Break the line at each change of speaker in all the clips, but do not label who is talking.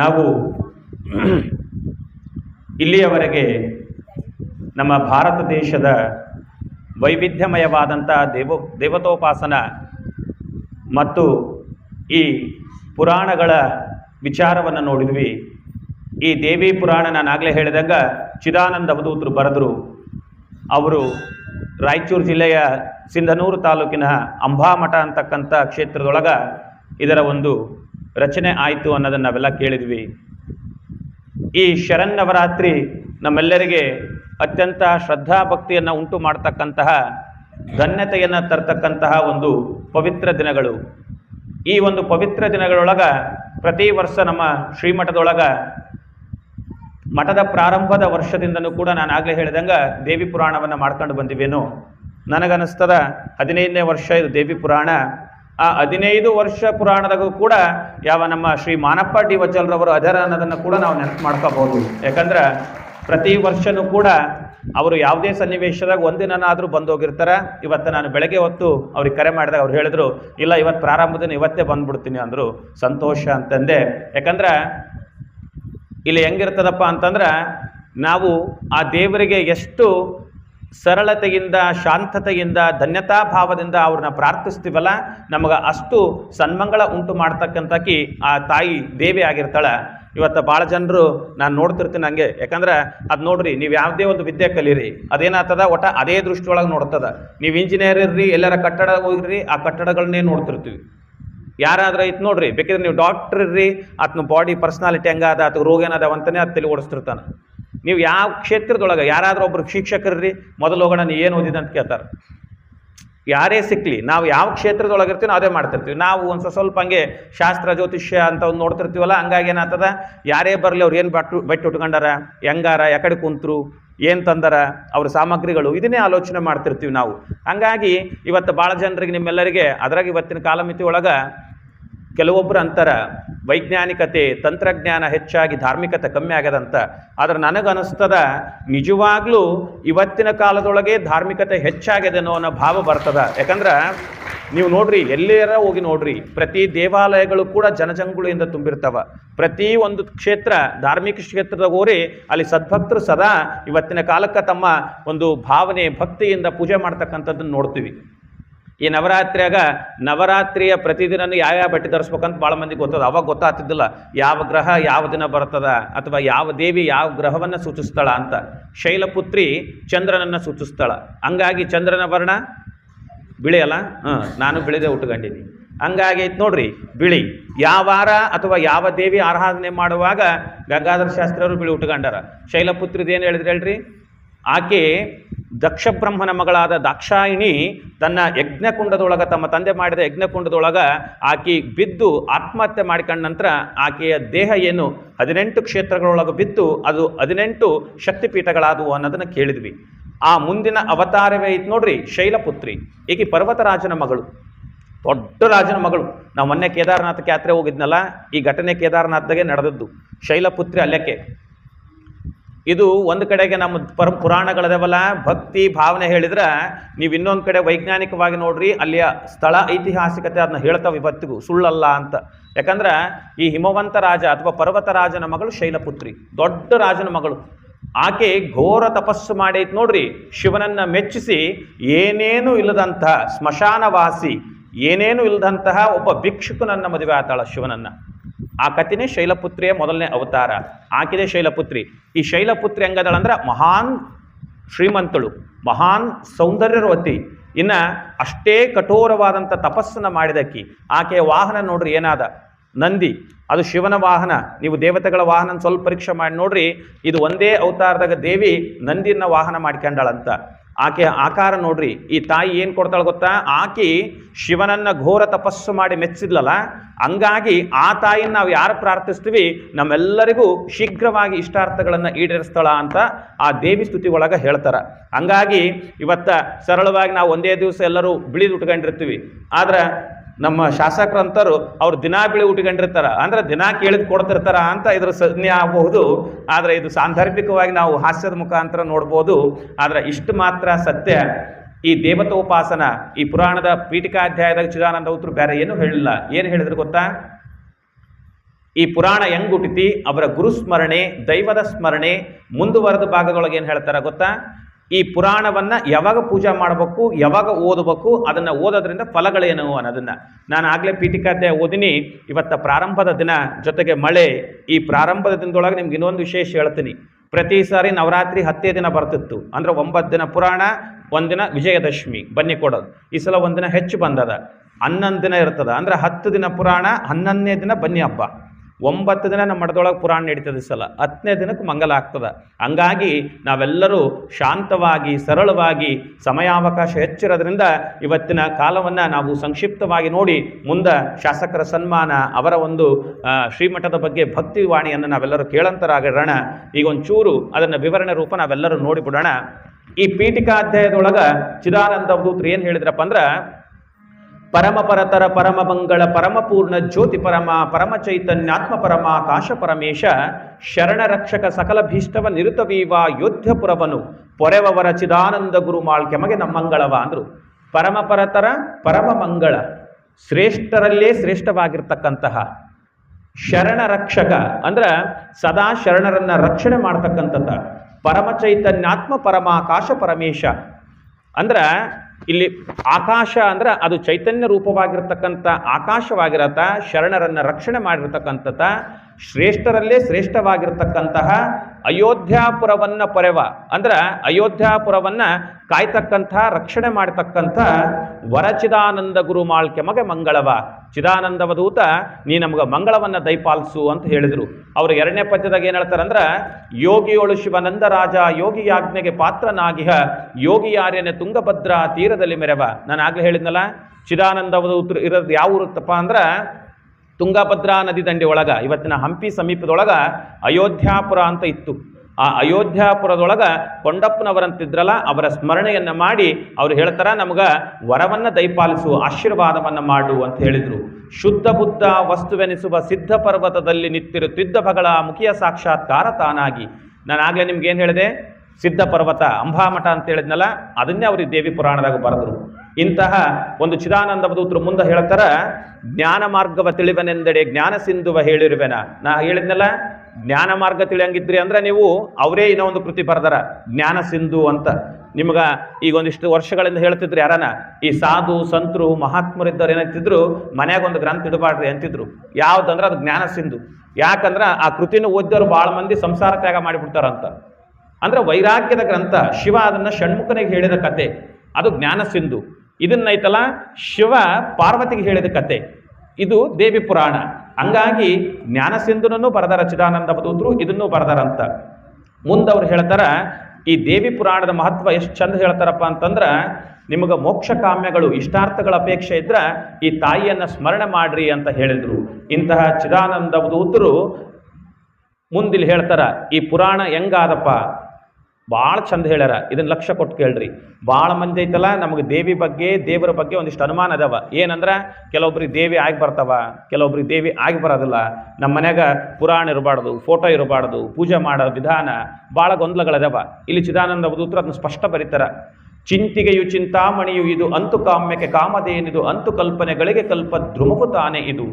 ನಾವು ಇಲ್ಲಿಯವರೆಗೆ ನಮ್ಮ ಭಾರತ ದೇಶದ ವೈವಿಧ್ಯಮಯವಾದಂಥ ದೇವ, ದೇವತೋಪಾಸನ ಮತ್ತು ಈ ಪುರಾಣಗಳ ವಿಚಾರವನ್ನು ನೋಡಿದ್ವಿ. ಈ ದೇವಿ ಪುರಾಣ ನಾನಾಗಲೇ ಹೇಳಿದಾಗ ಚಿದಾನಂದ ಅವಧೂತರು ಬರೆದರು. ಅವರು ರಾಯಚೂರು ಜಿಲ್ಲೆಯ ಸಿಂಧನೂರು ತಾಲೂಕಿನ ಅಂಬಾಮಠ ಅಂತಕ್ಕಂಥ ಕ್ಷೇತ್ರದೊಳಗೆ ಇದರ ಒಂದು ರಚನೆ ಆಯಿತು ಅನ್ನೋದನ್ನು ನಾವೆಲ್ಲ ಕೇಳಿದ್ವಿ. ಈ ಶರನ್ನವರಾತ್ರಿ ನಮ್ಮೆಲ್ಲರಿಗೆ ಅತ್ಯಂತ ಶ್ರದ್ಧಾಭಕ್ತಿಯನ್ನು ಉಂಟು ಮಾಡ್ತಕ್ಕಂತಹ, ಧನ್ಯತೆಯನ್ನು ತರ್ತಕ್ಕಂತಹ ಒಂದು ಪವಿತ್ರ ದಿನಗಳು. ಈ ಒಂದು ಪವಿತ್ರ ದಿನಗಳೊಳಗ ಪ್ರತಿ ವರ್ಷ ನಮ್ಮ ಶ್ರೀಮಠದೊಳಗೆ ಮಠದ ಪ್ರಾರಂಭದ ವರ್ಷದಿಂದನೂ ಕೂಡ ನಾನು ಆಗಲೇ ಹೇಳಿದಂಗೆ ದೇವಿ ಪುರಾಣವನ್ನು ಮಾಡ್ಕೊಂಡು ಬಂದಿವೇನು. ನನಗನ್ನಿಸ್ತದ ಹದಿನೈದನೇ ವರ್ಷ ಇದು ದೇವಿ ಪುರಾಣ. ಆ ಹದಿನೈದು ವರ್ಷ ಪುರಾಣದಾಗೂ ಕೂಡ ಯಾವ ನಮ್ಮ ಶ್ರೀ ಮಾನಪ್ಪ ಡಿ ವಚಲ್ರವರು ಅಧರ ಅನ್ನೋದನ್ನು ಕೂಡ ನಾವು ನೆನಪು ಮಾಡ್ಕೋಬಹುದು. ಯಾಕಂದ್ರೆ ಪ್ರತಿ ವರ್ಷನೂ ಕೂಡ ಅವರು ಯಾವುದೇ ಸನ್ನಿವೇಶದಾಗ ಒಂದಿನಾದ್ರೂ ಬಂದೋಗಿರ್ತಾರೆ. ಇವತ್ತು ನಾನು ಬೆಳಗ್ಗೆ ಹೊತ್ತು ಅವ್ರಿಗೆ ಕರೆ ಮಾಡಿದಾಗ ಅವ್ರು ಹೇಳಿದ್ರು, ಇಲ್ಲ, ಇವತ್ತು ಪ್ರಾರಂಭದಿಂದ ಇವತ್ತೇ ಬಂದ್ಬಿಡ್ತೀನಿ ಅಂದರು. ಸಂತೋಷ ಅಂತಂದೆ. ಯಾಕಂದ್ರೆ ಇಲ್ಲಿ ಹೆಂಗಿರ್ತದಪ್ಪ ಅಂತಂದ್ರೆ ನಾವು ಆ ದೇವರಿಗೆ ಎಷ್ಟು ಸರಳತೆಯಿಂದ, ಶಾಂತತೆಯಿಂದ ಧನ್ಯತಾ ಭಾವದಿಂದ ಅವ್ರನ್ನ ಪ್ರಾರ್ಥಿಸ್ತೀವಲ್ಲ, ನಮಗೆ ಅಷ್ಟು ಸನ್ಮಂಗಳ ಉಂಟು ಮಾಡ್ತಕ್ಕಂಥಕಿ ಆ ತಾಯಿ ದೇವಿ ಆಗಿರ್ತಾಳೆ. ಇವತ್ತು ಭಾಳ ಜನರು ನಾನು ನೋಡ್ತಿರ್ತೀನಿ ಹಂಗೆ. ಯಾಕಂದ್ರೆ ಅದು ನೋಡ್ರಿ, ನೀವು ಯಾವುದೇ ಒಂದು ವಿದ್ಯೆ ಕಲೀರಿ ಅದೇನಾಗ್ತದ ಒಟ್ಟ ಅದೇ ದೃಷ್ಟಿಯೊಳಗೆ ನೋಡ್ತದ. ನೀವು ಇಂಜಿನಿಯರ್ ಇರ್ರಿ, ಎಲ್ಲರ ಕಟ್ಟಡ ಹೋಗಿರ್ರಿ ಆ ಕಟ್ಟಡಗಳನ್ನೇ ನೋಡ್ತಿರ್ತೀವಿ. ಯಾರಾದ್ರೂ ಇತ್ತು ನೋಡ್ರಿ, ಬೇಕಿದ್ರೆ ನೀವು ಡಾಕ್ಟರ್ ಇರ್ರಿ, ಆತನ ಬಾಡಿ ಪರ್ಸ್ನಾಲಿಟಿ ಹೆಂಗಾದ ಅಥವಾ ರೋಗ ಏನಾದ ಅಂತಾನೆ ಅದು ತಲೆ ಓಡಿಸ್ತಿರ್ತಾನೆ. ನೀವು ಯಾವ ಕ್ಷೇತ್ರದೊಳಗೆ, ಯಾರಾದ್ರೂ ಒಬ್ರು ಶಿಕ್ಷಕರ್ರಿ ಮೊದಲು ಹೋಗೋಣ, ನೀ ಏನು ಓದಿದೆ ಅಂತ ಕೇಳ್ತಾರೆ. ಯಾರೇ ಸಿಕ್ಲಿ, ನಾವು ಯಾವ ಕ್ಷೇತ್ರದೊಳಗೆ ಇರ್ತೀವಿ ಅದೇ ಮಾಡ್ತಿರ್ತೀವಿ. ನಾವು ಒಂದು ಸ್ವಲ್ಪ ಹಂಗೆ ಶಾಸ್ತ್ರ, ಜ್ಯೋತಿಷ್ಯ ಅಂತ ಒಂದು ನೋಡ್ತಿರ್ತೀವಲ್ಲ, ಹಂಗಾಗಿ ಏನಾಗ್ತದ? ಯಾರೇ ಬರಲಿ, ಅವ್ರು ಏನು ಬಟ್ಟು ಬೆಟ್ಟು ಉಟ್ಕೊಂಡಾರ? ಹೆಂಗಾರ? ಯಾಕಡೆ ಕುಂತರು? ಏನು ತಂದಾರ? ಅವ್ರ ಸಾಮಗ್ರಿಗಳು, ಇದನ್ನೇ ಆಲೋಚನೆ ಮಾಡ್ತಿರ್ತೀವಿ ನಾವು. ಹಂಗಾಗಿ ಇವತ್ತು ಭಾಳ ಜನರಿಗೆ ನಿಮ್ಮೆಲ್ಲರಿಗೆ, ಅದ್ರಾಗ ಇವತ್ತಿನ ಕಾಲಮಿತಿ ಒಳಗೆ ಕೆಲವೊಬ್ಬರು ಅಂತಾರ ವೈಜ್ಞಾನಿಕತೆ, ತಂತ್ರಜ್ಞಾನ ಹೆಚ್ಚಾಗಿ ಧಾರ್ಮಿಕತೆ ಕಮ್ಮಿ ಆಗದಂತ. ಆದ್ರೆ ನನಗನ್ನಿಸ್ತದ ನಿಜವಾಗ್ಲೂ ಇವತ್ತಿನ ಕಾಲದೊಳಗೆ ಧಾರ್ಮಿಕತೆ ಹೆಚ್ಚಾಗಿದೆನೋ ಅನ್ನೋ ಭಾವ ಬರ್ತದ. ಯಾಕಂದ್ರೆ ನೀವು ನೋಡ್ರಿ ಎಲ್ಲೇರ ಹೋಗಿ ನೋಡ್ರಿ, ಪ್ರತಿ ದೇವಾಲಯಗಳು ಕೂಡ ಜನಜಂಗುಳಿಯಿಂದ ತುಂಬಿರ್ತಾವ. ಪ್ರತಿ ಒಂದು ಕ್ಷೇತ್ರ, ಧಾರ್ಮಿಕ ಕ್ಷೇತ್ರದಾಗ ಹೋರಿ ಅಲ್ಲಿ ಸದ್ಭಕ್ತರು ಸದಾ ಇವತ್ತಿನ ಕಾಲಕ್ಕೆ ತಮ್ಮ ಒಂದು ಭಾವನೆ, ಭಕ್ತಿಯಿಂದ ಪೂಜೆ ಮಾಡ್ತಕ್ಕಂಥದ್ದನ್ನು ನೋಡ್ತೀವಿ. ಈ ನವರಾತ್ರಿಯಾಗ ನವರಾತ್ರಿಯ ಪ್ರತಿದಿನನೂ ಯಾವ್ಯಾವ ಬಟ್ಟೆ ಧರಿಸ್ಬೇಕಂತ ಭಾಳ ಮಂದಿಗೆ ಗೊತ್ತದ. ಅವಾಗ ಗೊತ್ತಾಗ್ತಿದ್ದಿಲ್ಲ. ಯಾವ ಗ್ರಹ ಯಾವ ದಿನ ಬರ್ತದ ಅಥವಾ ಯಾವ ದೇವಿ ಯಾವ ಗ್ರಹವನ್ನು ಸೂಚಿಸ್ತಾಳ ಅಂತ. ಶೈಲಪುತ್ರಿ ಚಂದ್ರನನ್ನು ಸೂಚಿಸ್ತಾಳ. ಹಂಗಾಗಿ ಚಂದ್ರನ ವರ್ಣ ಬಿಳಿಯಲ್ಲ ಹಾಂ, ನಾನು ಬಿಳಿದೆ ಉಟ್ಕೊಂಡಿನಿ ಹಂಗಾಗಿ ಐತೆ ನೋಡ್ರಿ, ಬಿಳಿ. ಯಾವ ವಾರ ಅಥವಾ ಯಾವ ದೇವಿ ಆರಾಧನೆ ಮಾಡುವಾಗ ಗಂಗಾಧರ ಶಾಸ್ತ್ರರು ಬಿಳಿ ಉಟ್ಕೊಂಡಾರ. ಶೈಲಪುತ್ರಿದೇನು ಹೇಳಿದ್ರಿ ಹೇಳ್ರಿ? ಆಕೆ ದಕ್ಷ ಬ್ರಹ್ಮನ ಮಗಳಾದ ದಾಕ್ಷಾಯಿಣಿ ತನ್ನ ಯಜ್ಞಕುಂಡದೊಳಗ ತಮ್ಮ ತಂದೆ ಮಾಡಿದ ಯಜ್ಞಕುಂಡದೊಳಗ ಆಕೆ ಬಿದ್ದು ಆತ್ಮಹತ್ಯೆ ಮಾಡಿಕೊಂಡ ನಂತರ ಆಕೆಯ ದೇಹ ಏನು ಹದಿನೆಂಟು ಕ್ಷೇತ್ರಗಳೊಳಗೆ ಬಿದ್ದು ಅದು ಹದಿನೆಂಟು ಶಕ್ತಿಪೀಠಗಳಾದವು ಅನ್ನೋದನ್ನು ಕೇಳಿದ್ವಿ. ಆ ಮುಂದಿನ ಅವತಾರವೇ ಐತೆ ನೋಡ್ರಿ, ಶೈಲಪುತ್ರಿ. ಈಕೆ ಪರ್ವತರಾಜನ ಮಗಳು. ದೊಡ್ಡ ರಾಜನ ಮಗಳು. ನಾವು ಮೊನ್ನೆ ಕೇದಾರನಾಥಕ್ಕೆ ಯಾತ್ರೆ ಹೋಗಿದ್ನಲ್ಲ, ಈ ಘಟನೆ ಕೇದಾರನಾಥದಾಗೆ ನಡೆದದ್ದು. ಶೈಲಪುತ್ರಿ ಅಲ್ಲಕ್ಕೆ ಇದು ಒಂದು ಕಡೆಗೆ ನಮ್ಮ ಪರ ಪುರಾಣಗಳದವಲ್ಲ, ಭಕ್ತಿ ಭಾವನೆ ಹೇಳಿದ್ರೆ ನೀವು ಇನ್ನೊಂದು ಕಡೆ ವೈಜ್ಞಾನಿಕವಾಗಿ ನೋಡ್ರಿ, ಅಲ್ಲಿಯ ಸ್ಥಳ ಐತಿಹಾಸಿಕತೆ ಅದನ್ನ ಹೇಳ್ತಾವೆ ಇವತ್ತಿಗೂ, ಸುಳ್ಳಲ್ಲ ಅಂತ. ಯಾಕಂದ್ರೆ ಈ ಹಿಮವಂತ ರಾಜ ಅಥವಾ ಪರ್ವತ ರಾಜನ ಮಗಳು ಶೈಲಪುತ್ರಿ, ದೊಡ್ಡ ರಾಜನ ಮಗಳು. ಆಕೆ ಘೋರ ತಪಸ್ಸು ಮಾಡೈತ್ ನೋಡ್ರಿ, ಶಿವನನ್ನ ಮೆಚ್ಚಿಸಿ ಏನೇನು ಇಲ್ಲದಂತಹ ಸ್ಮಶಾನವಾಸಿ, ಏನೇನು ಇಲ್ಲದಂತಹ ಒಬ್ಬ ಭಿಕ್ಷುಕನನ್ನ ಮದುವೆ ಆತಾಳ ಶಿವನನ್ನ. ಆ ಕಥೆನೇ ಶೈಲಪುತ್ರಿಯ ಮೊದಲನೇ ಅವತಾರ, ಆಕೆದೇ ಶೈಲಪುತ್ರಿ. ಈ ಶೈಲಪುತ್ರಿ ಹೆಂಗದಳಂದ್ರೆ ಮಹಾನ್ ಶ್ರೀಮಂತಳು, ಮಹಾನ್ ಸೌಂದರ್ಯರವತಿ. ಇನ್ನು ಅಷ್ಟೇ ಕಠೋರವಾದಂಥ ತಪಸ್ಸನ್ನು ಮಾಡಿದಕ್ಕಿ ಆಕೆಯ ವಾಹನ ನೋಡ್ರಿ ಏನಾದ? ನಂದಿ. ಅದು ಶಿವನ ವಾಹನ. ನೀವು ದೇವತೆಗಳ ವಾಹನ ಸ್ವಲ್ಪ ಪರೀಕ್ಷೆ ಮಾಡಿ ನೋಡ್ರಿ, ಇದು ಒಂದೇ ಅವತಾರದಾಗ ದೇವಿ ನಂದಿನ ವಾಹನ ಮಾಡ್ಕೊಂಡಳಂತ ಆಕೆಯ ಆಕಾರ ನೋಡ್ರಿ, ಈ ತಾಯಿ ಏನು ಕೊಡ್ತಾಳೆ ಗೊತ್ತಾ? ಆಕೆ ಶಿವನನ್ನ ಘೋರ ತಪಸ್ಸು ಮಾಡಿ ಮೆಚ್ಚಿದ್ಲಲ್ಲ, ಹಂಗಾಗಿ ಆ ತಾಯಿನ ನಾವು ಯಾರು ಪ್ರಾರ್ಥಿಸ್ತೀವಿ? ನಮ್ಮೆಲ್ಲರಿಗೂ ಶೀಘ್ರವಾಗಿ ಇಷ್ಟಾರ್ಥಗಳನ್ನು ಈಡೇರಿಸ್ತಾಳ ಅಂತ ಆ ದೇವಿ ಸ್ತುತಿ ಒಳಗೆ ಹೇಳ್ತಾರ. ಹಂಗಾಗಿ ಇವತ್ತ ಸರಳವಾಗಿ ನಾವು ಒಂದೇ ದಿವಸ ಎಲ್ಲರೂ ಬಿಳಿದು ಉಟ್ಕೊಂಡಿರ್ತೀವಿ ಆದ್ರೆ ನಮ್ಮ ಶಾಸಕರಂತರು ಅವ್ರು ದಿನಾ ಬಿಳಿ ಉಟ್ಕೊಂಡಿರ್ತಾರ. ಅಂದ್ರೆ ದಿನಾ ಕೇಳಿದ್ ಕೊಡ್ತಿರ್ತಾರ ಅಂತ ಇದ್ರ ಸಂಜ್ಞೆ ಆಗಬಹುದು. ಆದ್ರೆ ಇದು ಸಾಂದರ್ಭಿಕವಾಗಿ ನಾವು ಹಾಸ್ಯದ ಮುಖಾಂತರ ನೋಡ್ಬೋದು. ಆದ್ರೆ ಇಷ್ಟು ಮಾತ್ರ ಸತ್ಯ. ಈ ದೇವತೋಪಾಸನ ಈ ಪುರಾಣದ ಪೀಠಿಕಾಧ್ಯಾಯದಾಗ ಚಿದಾನಂದ ಉತ್ರು ಬೇರೆ ಏನು ಹೇಳಿಲ್ಲ. ಏನು ಹೇಳಿದ್ರು ಗೊತ್ತಾ? ಈ ಪುರಾಣ ಹೆಂಗ್ ಹುಟ್ಟಿತಿ ಅವರ ಗುರುಸ್ಮರಣೆ ದೈವದ ಸ್ಮರಣೆ, ಮುಂದುವರೆದ ಭಾಗದೊಳಗೆ ಏನು ಹೇಳ್ತಾರೆ ಗೊತ್ತಾ? ಈ ಪುರಾಣವನ್ನ ಯಾವಾಗ ಪೂಜಾ ಮಾಡಬೇಕು, ಯಾವಾಗ ಓದಬೇಕು, ಅದನ್ನ ಓದೋದ್ರಿಂದ ಫಲಗಳೇನು ಅನ್ನೋದನ್ನು. ನಾನು ಆಗ್ಲೇ ಪೀಠಿಕಾಧ್ಯಾಯ ಓದಿನಿ, ಇವತ್ತ ಪ್ರಾರಂಭದ ದಿನ, ಜೊತೆಗೆ ಮಳೆ. ಈ ಪ್ರಾರಂಭದ ದಿನದೊಳಗೆ ನಿಮ್ಗೆ ಇನ್ನೊಂದು ವಿಶೇಷ ಹೇಳ್ತೀನಿ. ಪ್ರತಿ ಸಾರಿ ನವರಾತ್ರಿ ಹತ್ತೇ ದಿನ ಬರ್ತಿತ್ತು. ಅಂದ್ರೆ ಒಂಬತ್ತು ದಿನ ಪುರಾಣ ಒಂದಿನ ವಿಜಯದಶಮಿ, ಬನ್ನಿ ಕೊಡೋದು. ಈ ಸಲ ಒಂದಿನ ಹೆಚ್ಚು ಬಂದದ. ಹನ್ನೊಂದು ದಿನ ಇರ್ತದ. ಅಂದ್ರೆ ಹತ್ತು ದಿನ ಪುರಾಣ, ಹನ್ನೊಂದನೇ ದಿನ ಬನ್ನಿ ಹಬ್ಬ. ಒಂಬತ್ತು ದಿನ ನಮ್ಮ ಮಠದೊಳಗೆ ಪುರಾಣ ನಡೀತದೆ ಸಲ. ಹತ್ತನೇ ದಿನಕ್ಕೆ ಮಂಗಲ ಆಗ್ತದೆ. ಹಂಗಾಗಿ ನಾವೆಲ್ಲರೂ ಶಾಂತವಾಗಿ, ಸರಳವಾಗಿ, ಸಮಯಾವಕಾಶ ಹೆಚ್ಚಿರೋದ್ರಿಂದ ಇವತ್ತಿನ ಕಾಲವನ್ನು ನಾವು ಸಂಕ್ಷಿಪ್ತವಾಗಿ ನೋಡಿ ಮುಂದೆ ಶಾಸಕರ ಸನ್ಮಾನ, ಅವರ ಒಂದು ಶ್ರೀಮಠದ ಬಗ್ಗೆ ಭಕ್ತಿ ವಾಣಿಯನ್ನು ನಾವೆಲ್ಲರೂ ಕೇಳಂತರಾಗಿರೋಣ. ಈಗ ಒಂಚೂರು ಅದನ್ನು ವಿವರಣೆ ರೂಪ ನಾವೆಲ್ಲರೂ ನೋಡಿಬಿಡೋಣ. ಈ ಪೀಠಿಕಾಧ್ಯಾಯದೊಳಗ ಚಿದಾನಂದ ಅವಧೂತರು ಏನು ಹೇಳಿದ್ರಪ್ಪ ಅಂದ್ರೆ ಪರಮ ಪರತರ ಪರಮ ಮಂಗಳ ಪರಮಪೂರ್ಣ ಜ್ಯೋತಿ ಪರಮ ಪರಮ ಚೈತನ್ಯಾತ್ಮ ಪರಮ ಕಾಶ ಪರಮೇಶ ಶರಣ ರಕ್ಷಕ ಸಕಲ ಭೀಷ್ಟವ ನಿರುತವೀವ ಯೋಧ್ಯಪುರವನು ಪೊರೆವವರ ಚಿದಾನಂದ ಗುರು ಮಾಳ್ಕೆಮಗೆ ನಮ್ಮಂಗಳವ ಅಂದ್ರು. ಪರಮ ಪರತರ ಪರಮ ಮಂಗಳ ಶ್ರೇಷ್ಠರಲ್ಲೇ ಶ್ರೇಷ್ಠವಾಗಿರ್ತಕ್ಕಂತಹ ಶರಣ ರಕ್ಷಕ ಅಂದ್ರ ಸದಾ ಶರಣರನ್ನ ರಕ್ಷಣೆ ಮಾಡ್ತಕ್ಕಂಥದ್ದ. ಪರಮ ಚೈತನ್ಯಾತ್ಮ ಪರಮಾಕಾಶ ಪರಮೇಶ ಅಂದ್ರ ಇಲ್ಲಿ ಆಕಾಶ ಅಂದ್ರೆ ಅದು ಚೈತನ್ಯ ರೂಪವಾಗಿರ್ತಕ್ಕಂಥ ಆಕಾಶವಾಗಿರತ್ತ, ಶರಣರನ್ನ ರಕ್ಷಣೆ ಮಾಡಿರ್ತಕ್ಕಂಥ ಶ್ರೇಷ್ಠರಲ್ಲೇ ಶ್ರೇಷ್ಠವಾಗಿರ್ತಕ್ಕಂತಹ ಅಯೋಧ್ಯಾಪುರವನ್ನ ಪೊರೆವ. ಅಂದ್ರೆ ಅಯೋಧ್ಯಾಪುರವನ್ನ ಕಾಯ್ತಕ್ಕಂಥ, ರಕ್ಷಣೆ ಮಾಡತಕ್ಕಂಥ ವರಚಿದಾನಂದ ಗುರು ಮಾಳ್ಕೆ ಮಗೆ ಮಂಗಳವ. ಚಿದಾನಂದವಧೂತ, ನೀ ನಮ್ಗೆ ಮಂಗಳವನ್ನು ದಯಪಾಲಿಸು ಅಂತ ಹೇಳಿದರು. ಅವರು ಎರಡನೇ ಪದ್ಯದಾಗ ಏನು ಹೇಳ್ತಾರಂದ್ರ, ಯೋಗಿಯೋಳು ಶಿವನಂದ ರಾಜ ಯೋಗಿಯಾಜ್ಞೆಗೆ ಪಾತ್ರನಾಗಿಹ, ಯೋಗಿ ಯೋಗಿಯಾರ್ಯನೆ ತುಂಗಭದ್ರಾ ತೀರದಲ್ಲಿ ಮೆರವ. ನಾನು ಆಗಲೇ ಹೇಳಿದ್ನಲ್ಲ, ಚಿದಾನಂದವಧೂತರು ಇರೋದು ಯಾವ ಊರುತ್ತಪ್ಪ ಅಂದ್ರೆ, ತುಂಗಭದ್ರಾ ನದಿ ದಂಡೆ ಒಳಗ ಇವತ್ತಿನ ಹಂಪಿ ಸಮೀಪದೊಳಗ ಅಯೋಧ್ಯಾಪುರ ಅಂತ ಇತ್ತು. ಆ ಅಯೋಧ್ಯಾಪುರದೊಳಗೆ ಕೊಂಡಪ್ಪನವರಂತಿದ್ರಲ್ಲ, ಅವರ ಸ್ಮರಣೆಯನ್ನ ಮಾಡಿ ಅವ್ರು ಹೇಳ್ತಾರ, ನಮಗ ವರವನ್ನ ದಯಪಾಲಿಸು, ಆಶೀರ್ವಾದವನ್ನ ಮಾಡು ಅಂತ ಹೇಳಿದರು. ಶುದ್ಧ ಬುದ್ಧ ವಸ್ತುವೆನಿಸುವ ಸಿದ್ಧ ಪರ್ವತದಲ್ಲಿ ನಿತ್ತಿರುತ್ತಿದ್ದ ಬಗಳ ಮುಖಿಯ ಸಾಕ್ಷಾತ್ಕಾರ ತಾನಾಗಿ. ನಾನು ಆಗ್ಲೇ ನಿಮ್ಗೆ ಏನು ಹೇಳಿದೆ? ಸಿದ್ಧ ಪರ್ವತ, ಅಂಬಾಮಠ ಅಂತ ಹೇಳಿದ್ನಲ್ಲ, ಅದನ್ನೇ ಅವ್ರಿಗೆ ದೇವಿ ಪುರಾಣದಾಗ ಬರೆದ್ರು. ಇಂತಹ ಒಂದು ಚಿದಾನಂದ ಬದೂತರು ಮುಂದೆ ಹೇಳ್ತಾರ, ಜ್ಞಾನ ಮಾರ್ಗವ ತಿಳಿವನೆಂದೆಡೆ ಜ್ಞಾನ ಸಿಂಧುವ ಹೇಳಿರುವೆನ. ನಾ ಹೇಳಿದ್ನಲ್ಲ ಜ್ಞಾನ ಮಾರ್ಗ ತಿಳಿಯಂಗಿದ್ರಿ ಅಂದ್ರೆ ನೀವು ಅವರೇ ಇನ್ನೋ ಒಂದು ಕೃತಿ ಬರ್ದಾರ. ಜ್ಞಾನ ಸಿಂಧು ಅಂತ. ನಿಮ್ಗ ಈಗ ಒಂದಿಷ್ಟು ವರ್ಷಗಳಿಂದ ಹೇಳ್ತಿದ್ರು ಯಾರನ? ಈ ಸಾಧು, ಸಂತರು ಮಹಾತ್ಮರಿದ್ದವ್ರು ಏನಂತಿದ್ರು ಮನ್ಯಾಗ ಒಂದು ಗ್ರಂಥ ಇಡಬಾಡ್ರಿ ಅಂತಿದ್ರು. ಯಾವ್ದಂದ್ರೆ ಅದು ಜ್ಞಾನ ಸಿಂಧು. ಯಾಕಂದ್ರೆ ಆ ಕೃತಿನ ಓದಿದವರು ಭಾಳ ಮಂದಿ ಸಂಸಾರ ತ್ಯಾಗ ಮಾಡಿಬಿಡ್ತಾರಂತ ಅಂದ್ರೆ ವೈರಾಗ್ಯದ ಗ್ರಂಥ, ಶಿವ ಅದನ್ನ ಷಣ್ಮುಖನಿಗೆ ಹೇಳಿದ ಕತೆ. ಅದು ಜ್ಞಾನ ಸಿಂಧು. ಇದನ್ನೈತಲ್ಲ ಶಿವ ಪಾರ್ವತಿಗೆ ಹೇಳಿದ ಕತೆ. ಇದು ದೇವಿ ಪುರಾಣ. ಹಂಗಾಗಿ ಜ್ಞಾನ ಸಿಂಧುನನ್ನು ಬರೆದಾರ ಚಿದಾನಂದ ಬದೂತರು ಇದನ್ನೂ ಬರೆದಾರಂತ. ಮುಂದವ್ರು ಹೇಳ್ತಾರ, ಈ ದೇವಿ ಪುರಾಣದ ಮಹತ್ವ ಎಷ್ಟು ಚಂದ ಹೇಳ್ತಾರಪ್ಪ ಅಂತಂದ್ರೆ, ನಿಮಗೆ ಮೋಕ್ಷ ಕಾಮ್ಯಗಳು ಇಷ್ಟಾರ್ಥಗಳ ಅಪೇಕ್ಷೆ ಇದ್ರೆ ಈ ತಾಯಿಯನ್ನು ಸ್ಮರಣೆ ಮಾಡ್ರಿ ಅಂತ ಹೇಳಿದರು. ಇಂತಹ ಚಿದಾನಂದ ಬದೂತರು ಮುಂದಿಲ್ಲಿ ಹೇಳ್ತಾರ, ಈ ಪುರಾಣ ಹೆಂಗಾದಪ್ಪ? ಭಾಳ ಚಂದ ಹೇಳ್ಯಾರ. ಇದನ್ನ ಲಕ್ಷ್ಯ ಕೊಟ್ಟು ಕೇಳ್ರಿ. ಭಾಳ ಮಂದಿ ಐತಲ್ಲ, ನಮಗೆ ದೇವಿ ಬಗ್ಗೆ, ದೇವರ ಬಗ್ಗೆ ಒಂದಿಷ್ಟು ಅನುಮಾನ ಅದಾವ. ಏನಂದ್ರೆ, ಕೆಲವೊಬ್ರಿಗೆ ದೇವಿ ಆಗಿ ಬರ್ತಾವ, ಕೆಲವೊಬ್ರಿಗೆ ದೇವಿ ಆಗಿ ಬರೋದಿಲ್ಲ. ನಮ್ಮ ಮನ್ಯಾಗ ಪುರಾಣ ಇರಬಾರ್ದು, ಫೋಟೋ ಇರಬಾರ್ದು, ಪೂಜೆ ಮಾಡೋ ವಿಧಾನ ಭಾಳ ಗೊಂದಲಗಳದಾವ ಇಲ್ಲಿ ಚಿದಾನಂದ ಅವಧೂತರು ಅದನ್ನ ಸ್ಪಷ್ಟ ಬರೀತಾರ. ಚಿಂತಿಗೆಯು ಚಿಂತಾಮಣಿಯು ಇದು ಅಂತು ಕಾಮ್ಯಕ್ಕೆ ಕಾಮದೇನಿದು ಅಂತು ಕಲ್ಪನೆಗಳಿಗೆ ಕಲ್ಪ ಧ್ರುಮವು ತಾನೆ ಇದು.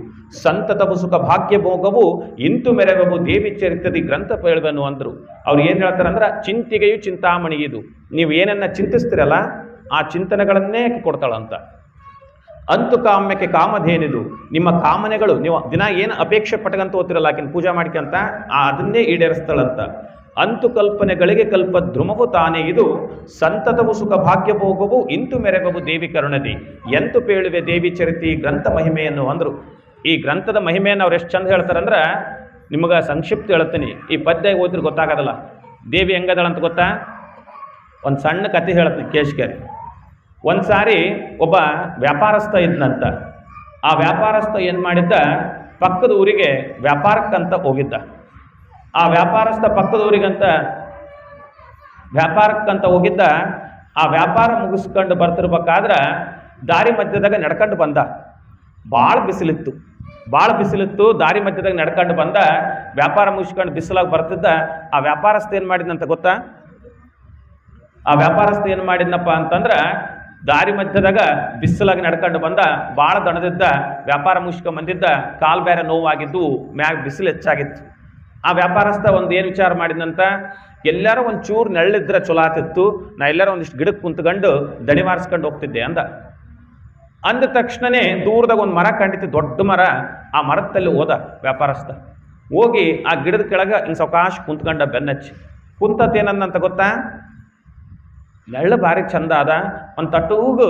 ಸಂತತವು ಸುಖ ಭಾಗ್ಯ ಭೋಗವು ಇಂತು ಮೆರಗವು ದೇವಿ ಚರಿತ್ರದಿ ಗ್ರಂಥ ಹೇಳುವನು ಅಂದರು. ಅವ್ರು ಏನು ಹೇಳ್ತಾರೆ ಅಂದ್ರೆ ಚಿಂತಿಗೆಯು ಚಿಂತಾಮಣಿ ಇದು. ನೀವು ಏನನ್ನ ಚಿಂತಿಸ್ತಿರಲ್ಲ, ಆ ಚಿಂತನೆಗಳನ್ನೇ ಕೊಡ್ತಾಳಂತ. ಅಂತು ಕಾಮ್ಯಕ್ಕೆ ಕಾಮಧೇನಿದು. ನಿಮ್ಮ ಕಾಮನೆಗಳು, ನೀವು ದಿನ ಏನು ಅಪೇಕ್ಷೆ ಪಟ್ಕಂತ ಓದ್ತಿರಲ್ಲ ಆಕಿನ ಪೂಜಾ ಮಾಡ್ಕೊಂತ ಆ ಅದನ್ನೇ ಈಡೇರಿಸ್ತಾಳಂತ. ಅಂತು ಕಲ್ಪನೆಗಳಿಗೆ ಕಲ್ಪ ಧ್ರುಮವು ತಾನೇ ಇದು. ಸಂತತವು ಸುಖ ಭಾಗ್ಯ ಭೋಗವು ಇಂತು ಮೆರೆಗವು ದೇವಿ ಕರುಣದಿ. ಎಂತು ಪೇಳುವೆ ದೇವಿ ಚರಿತಿ ಗ್ರಂಥ ಮಹಿಮೆಯನ್ನು ಅಂದ್ರು. ಈ ಗ್ರಂಥದ ಮಹಿಮೆಯನ್ನು ಅವ್ರು ಎಷ್ಟು ಚಂದ ಹೇಳ್ತಾರಂದ್ರೆ, ನಿಮಗೆ ಸಂಕ್ಷಿಪ್ತ ಹೇಳ್ತೀನಿ. ಈ ಪದ್ಯ ಓದಿದ್ರೆ ಗೊತ್ತಾಗೋದಲ್ಲ. ದೇವಿ ಹೆಂಗದಳಂತ ಗೊತ್ತಾ? ಒಂದು ಸಣ್ಣ ಕತೆ ಹೇಳ್ತೀನಿ ಕೇಶ್ಕರಿ. ಒಂದು ಸಾರಿ ಒಬ್ಬ ವ್ಯಾಪಾರಸ್ಥ ಇದ್ನಂತ. ಆ ವ್ಯಾಪಾರಸ್ಥ ಏನು ಮಾಡಿದ್ದ? ಪಕ್ಕದ ಊರಿಗೆ ವ್ಯಾಪಾರಕ್ಕಂತ ಹೋಗಿದ್ದ. ಆ ವ್ಯಾಪಾರಸ್ಥ ಪಕ್ಕದವರಿಗಂತ ವ್ಯಾಪಾರಕ್ಕಂತ ಹೋಗಿದ್ದ, ಆ ವ್ಯಾಪಾರ ಮುಗಿಸ್ಕೊಂಡು ಬರ್ತಿರ್ಬೇಕಾದ್ರೆ ದಾರಿ ಮಧ್ಯದಾಗ ನಡ್ಕೊಂಡು ಬಂದ. ಭಾಳ ಬಿಸಿಲಿತ್ತು. ಭಾಳ ಬಿಸಿಲಿತ್ತು, ದಾರಿ ಮಧ್ಯದಾಗ ನಡ್ಕೊಂಡು ಬಂದ, ವ್ಯಾಪಾರ ಮುಗಿಸ್ಕೊಂಡು ಬಿಸಿಲಾಗಿ ಬರ್ತಿದ್ದ. ಆ ವ್ಯಾಪಾರಸ್ಥ ಏನು ಮಾಡಿದ್ನಂತ ಗೊತ್ತಾ? ಆ ವ್ಯಾಪಾರಸ್ಥ ಏನು ಮಾಡಿದ್ನಪ್ಪ ಅಂತಂದ್ರೆ ದಾರಿ ಮಧ್ಯದಾಗ ಬಿಸಿಲಾಗಿ ನಡ್ಕೊಂಡು ಬಂದ ಭಾಳ ದಣದಿದ್ದ, ವ್ಯಾಪಾರ ಮುಗಿಸ್ಕೊಂಡು ಬಂದಿದ್ದ, ಕಾಲು ಬೇರೆ ನೋವಾಗಿದ್ದು, ಮ್ಯಾಗ ಬಿಸಿಲು ಹೆಚ್ಚಾಗಿತ್ತು. ಆ ವ್ಯಾಪಾರಸ್ಥ ಒಂದು ಏನು ವಿಚಾರ ಮಾಡಿದಂತ ಎಲ್ಲರೂ ಒಂದು ಚೂರು ನೆಳ್ಳಿದ್ರೆ ಚಲೋ ಆತಿತ್ತು, ನಾ ಎಲ್ಲರೂ ಒಂದಿಷ್ಟು ಗಿಡಕ್ಕೆ ಕುಂತ್ಕೊಂಡು ದಣಿ ಮಾರಿಸ್ಕೊಂಡು ಹೋಗ್ತಿದ್ದೆ ಅಂದ. ಅಂದ ತಕ್ಷಣನೇ ದೂರದಾಗ ಒಂದು ಮರ ಕಂಡಿತ್ತು, ದೊಡ್ಡ ಮರ, ಆ ಮರದಲ್ಲಿ ಹೋದ ವ್ಯಾಪಾರಸ್ಥ. ಹೋಗಿ ಆ ಗಿಡದ ಕೆಳಗೆ ಹಿಂಗೆ ಸಾವಕಾಶ ಕುಂತ್ಕೊಂಡ ಬೆನ್ನಚ್ಚಿ. ಕುಂತತ್ತೇನಂದಂತ ಗೊತ್ತಾ? ನೆಳ್ಳು ಭಾರಿ ಚಂದ ಅದ ಒಂದು ತಟ್ಟೂಗು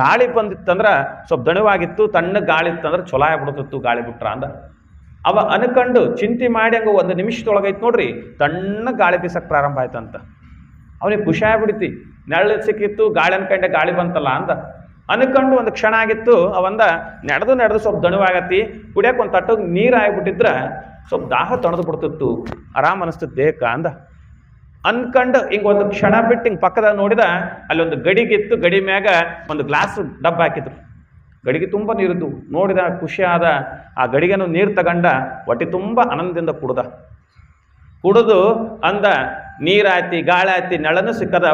ಗಾಳಿ ಬಂದಿತ್ತಂದ್ರೆ ಸ್ವಲ್ಪ ದಣಿವಾಗಿತ್ತು ತಣ್ಣ ಗಾಳಿ ಇತ್ತಂದ್ರೆ ಚೊಲೋ ಆಗ್ಬಿಡ್ತಿತ್ತು ಗಾಳಿ ಬಿಟ್ರ ಅಂದ. ಅವ ಅನ್ಕಂಡು ಚಿಂತೆ ಮಾಡಿ ಹಂಗೆ ಒಂದು ನಿಮಿಷದೊಳಗೈತೆ ನೋಡ್ರಿ, ತಣ್ಣ ಗಾಳಿ ಬೀಸಕ್ಕೆ ಪ್ರಾರಂಭ ಆಯ್ತಂತ. ಅವನಿಗೆ ಖುಷಿ ಆಗ್ಬಿಡ್ತಿ. ನೆರಳು ಸಿಕ್ಕಿತ್ತು, ಗಾಳಿ ಅನ್ಕಂಡೆ ಗಾಳಿ ಬಂತಲ್ಲ ಅಂದ. ಅನ್ಕಂಡು ಒಂದು ಕ್ಷಣ ಆಗಿತ್ತು, ಅವಂದ ನಡೆದು ನಡೆದು ಸ್ವಲ್ಪ ದಣುವಾಗತ್ತಿ ಕುಡಿಯಕ್ಕೆ ಒಂದು ತಟ್ಟೋಗಿ ನೀರು ಆಗಿಬಿಟ್ಟಿದ್ರೆ ಸ್ವಲ್ಪ ದಾಹ ತೊಳೆದು ಬಿಡ್ತಿತ್ತು. ಆರಾಮ್ ಅನಿಸ್ತಿತ್ತು ದೇಹಕ್ಕೆ ಅಂದ. ಅನ್ಕಂಡು ಹಿಂಗೆ ಒಂದು ಕ್ಷಣ ಬಿಟ್ಟು ಹಿಂಗೆ ಪಕ್ಕದಾಗ ನೋಡಿದ ಅಲ್ಲಿ ಒಂದು ಗಡಿಗಿತ್ತು, ಗಡಿ ಮ್ಯಾಗ ಒಂದು ಗ್ಲಾಸ್ ಡಬ್ಬ ಹಾಕಿದ್ರು. ಗಡಿಗೆ ತುಂಬ ನೀರಿದ್ದು. ನೋಡಿದ ಖುಷಿಯಾದ ಆ ಗಡಿಗೆನು ನೀರು ತಗೊಂಡ ಹೊಟ್ಟೆ ತುಂಬ ಆನಂದದಿಂದ ಕುಡ್ದ. ಕುಡಿದು ಅಂದ ನೀರಾಯ್ತಿ ಗಾಳಿ ನೆಳನು ಸಿಕ್ಕದ